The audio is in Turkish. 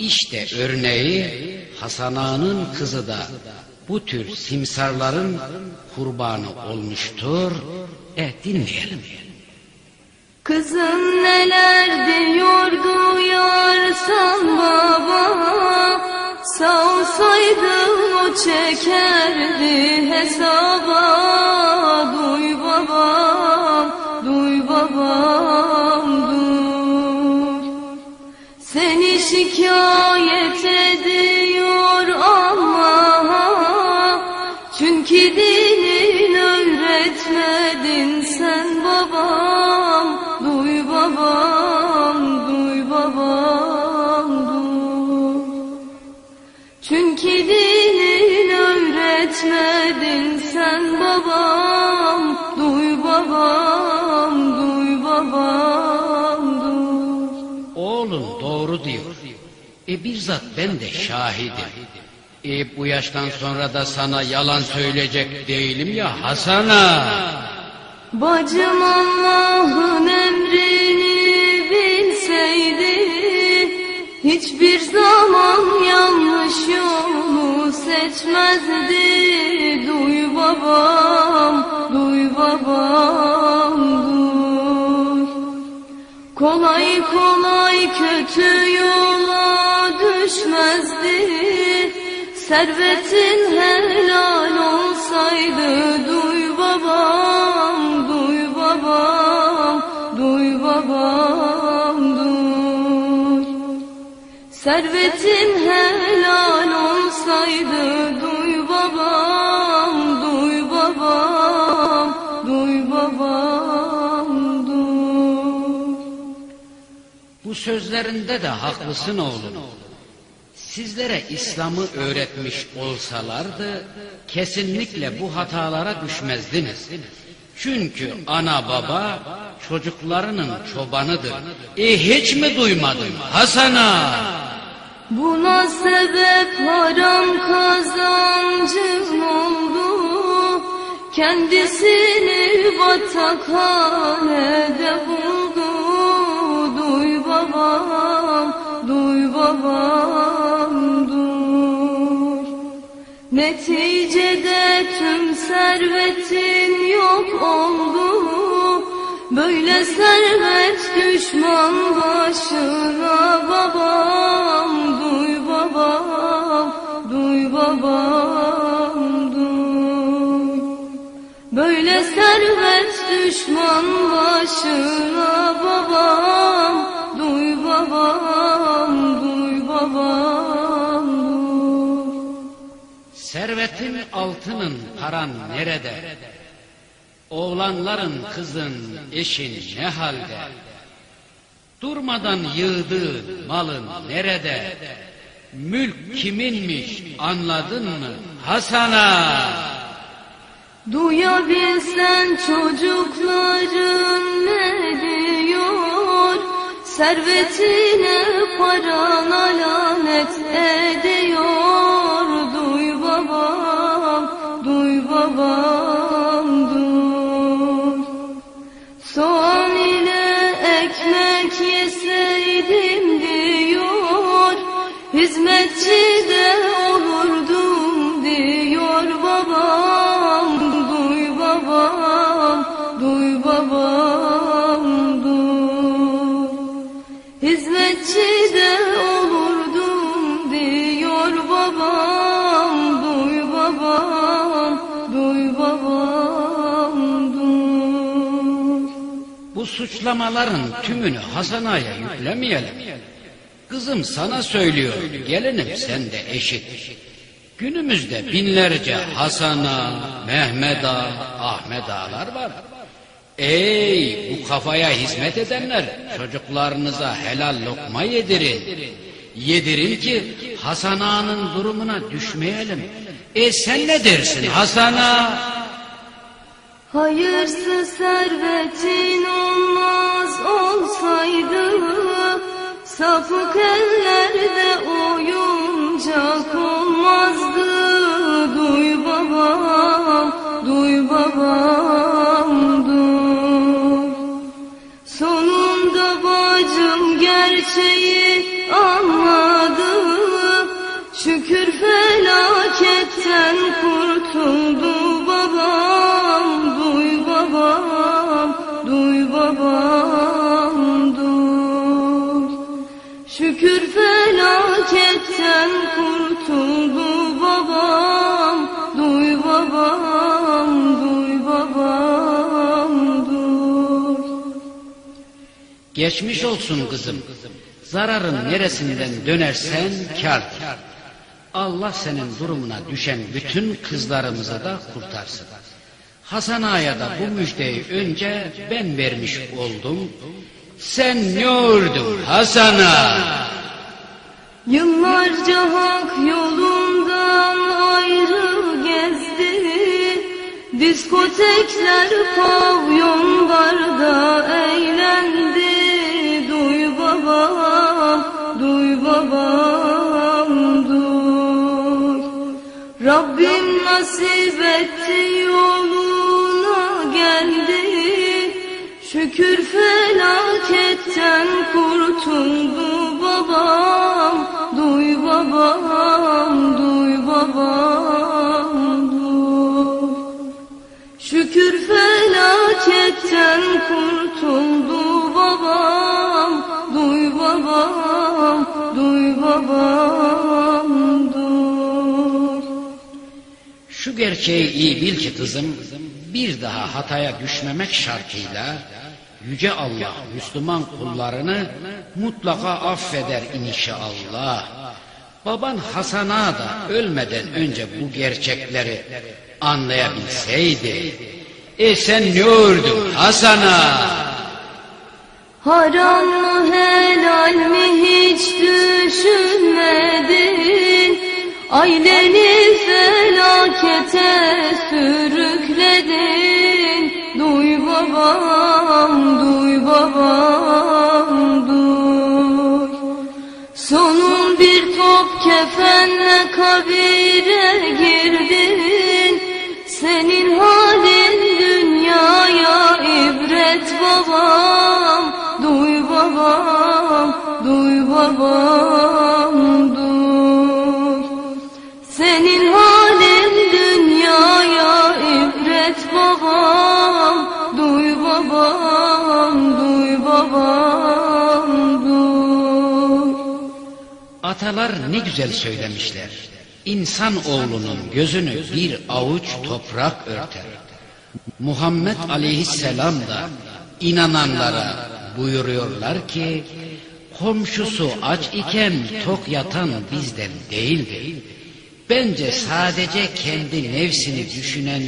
İşte örneği Hasan Ağa'nın kızı da bu tür simsarların kurbanı olmuştur. E dinleyelim. Kızım neler diyor duyarsan baba Sağ olsaydım o çekerdi hesaba Duy babam, şikayet ediyor ama Çünkü dinin öğretmedin sen babam. Duy babam, duy babam, duy. Çünkü dinin öğretmedin sen babam. Duy babam, duy babam, duy. Oğlum doğru diyor. E bizzat ben de şahidim. E bu yaştan sonra da sana yalan söyleyecek değilim ya Hasan'a. Bacım Allah'ın emrini bilseydi Hiçbir zaman yanlış yolu seçmezdi Duy babam, duy babam, duy Kolay kolay kötü yola düşmezdi Servetin helal olsaydı Duy babam, duy babam, duy babam, duy. Servetin helal olsaydı Duy babam, duy babam, duy babam, duy. Bu sözlerinde de haklısın oğlum. Sizlere İslam'ı öğretmiş olsalardı kesinlikle bu hatalara düşmezdiniz. Çünkü ana baba çocuklarının çobanıdır. E hiç mi duymadın Hasan'a? Buna sebep haram kazancım oldu Kendisini batakhanede buldu Duy babam, duy babam, Neticede tüm servetin yok oldu. Böyle servet düşman başına babam. Duy babam, duy babam, duy. Böyle servet düşman başına babam Servetin altının paran nerede? Oğlanların kızın eşin ne halde? Durmadan yığdığın malın nerede? Mülk kiminmiş anladın mı Hasan'a? Duyabilsen çocukların ne diyor Servetine parana lanet ediyor Hizmetçi de olurdum diyor babam. Duy babam, duy babam, duy. Hizmetçi de olurdum diyor babam. Duy babam, duy babam, duy. Bu suçlamaların tümünü Hasan Ağa'ya yüklemeyelim. Kızım sana söylüyor, gelinim sen de eşit. Günümüzde binlerce Hasan Ağa, Mehmet Ağa, Ahmet Ağalar var. Ey bu kafaya hizmet edenler çocuklarınıza helal lokma yedirin. Yedirin ki Hasan Ağa'nın durumuna düşmeyelim. E sen ne dersin Hasan Ağa? Hayırsız servetin olmaz olsaydı Sapık ellerde oyuncak olmazdı Geçmiş olsun kızım. Zararın neresinden dönersen kârdır. Allah senin durumuna düşen bütün kızlarımızı da kurtarsın. Hasan Ağa'ya da bu müjdeyi önce ben vermiş oldum. Sen ne ordun Hasan? Yıllarca hak yolundan ayrı gezdi Diskotekler, pavyonlarda eğlendi babam, duy babam, duy Rabbim nasip etti yoluna geldi. Şükür felaketten kurtuldu babam. Duy babam, duy babam, duy Şükür felaketten kurtuldu babam babam, duy babam, duy Şu gerçeği iyi bil ki kızım, bir daha hataya düşmemek şartıyla Yüce Allah Müslüman kullarını mutlaka affeder inşallah. Baban Hasan'a da ölmeden önce bu gerçekleri anlayabilseydi. E sen ne ördün Hasan'a? Haram mi hiç düşünmedin. Aileni felakete sürükledin. Duy babam, duy babam, duy. Sonun bir top kefenle kabire girdin. Senin halin dünyaya ibret babam. Duy babam, duy babam, duy Senin halin dünyaya ibret babam Duy babam, duy babam, Atalar ne güzel söylemişler. İnsan oğlunun gözünü bir avuç toprak örter. Muhammed aleyhisselam da inananlara buyuruyorlar ki komşusu aç iken tok yatan bizden değildir. Bence sadece kendi nefsini düşünenler